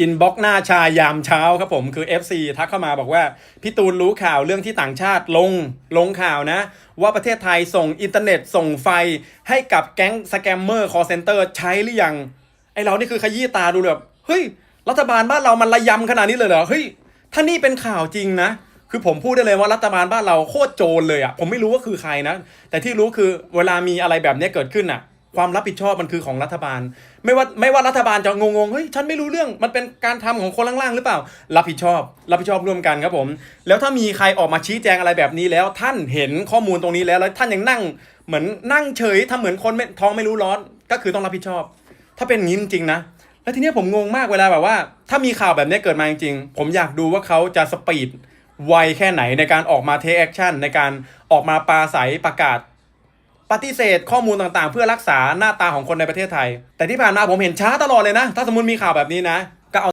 อินบ็อกหน้าชายามเช้าครับผมคือ FC ทักเข้ามาบอกว่าพี่ตูนรู้ข่าวเรื่องที่ต่างชาติลงลงข่าวนะ ว่าประเทศไทยส่งอินเทอร์เน็ตส่งไฟให้กับแก๊งสแกมเมอร์คอเซนเตอร์ใช้หรือยัง ไอเรานี่คือขยี้ตาดูเลยแบบเฮ้ย รัฐบาลบ้านเรามันระยำขนาดนี้เลยเหรอเฮ้ยถ้านี่เป็นข่าวจริงนะ คือผมพูดได้เลยว่ารัฐบาลบ้านเราโคตรโจรเลยอะ่ะผมไม่รู้ว่าคือใครนะ แต่ที่รู้คือเวลามีอะไรแบบนี้เกิดขึ้นอะ ความรับผิดชอบมันคือของรัฐบาล ไม่ว่าไม่ว่ารัฐบาลจะงงๆเฮ้ยฉันไม่รู้เรื่องมันเป็นการทำของคนล่างๆหรือเปล่า รับผิดชอบ รับผิดชอบร่วมกันครับผม แล้วถ้ามีใครออกมาชี้แจงอะไรแบบนี้แล้ว ท่านเห็นข้อมูลตรงนี้แล้วแล้วท่านยังนั่งเหมือนนั่งเฉยทำเหมือนคนไม่ท้องไม่รู้ร้อน ก็คือต้องรับผิดชอบ ถ้าเป็นอย่างนี้จริงๆนะแล้วทีนี้ผมงงมากเวลาแบบว่า ถ้ามีข่าวแบบนี้เกิดมาจริงๆ ผมอยากดูว่าเขาจะสปีดไวแค่ไหนในการออกมาเทคแอคชั่นในการออกมาปราศัยประกาศ ปฏิเสธข้อมูลต่างๆ เพื่อรักษาหน้าตาของคนในประเทศไทย แต่ที่ผ่านมาผมเห็นช้าตลอดเลยนะ ถ้าสมมติมีข่าวแบบนี้นะ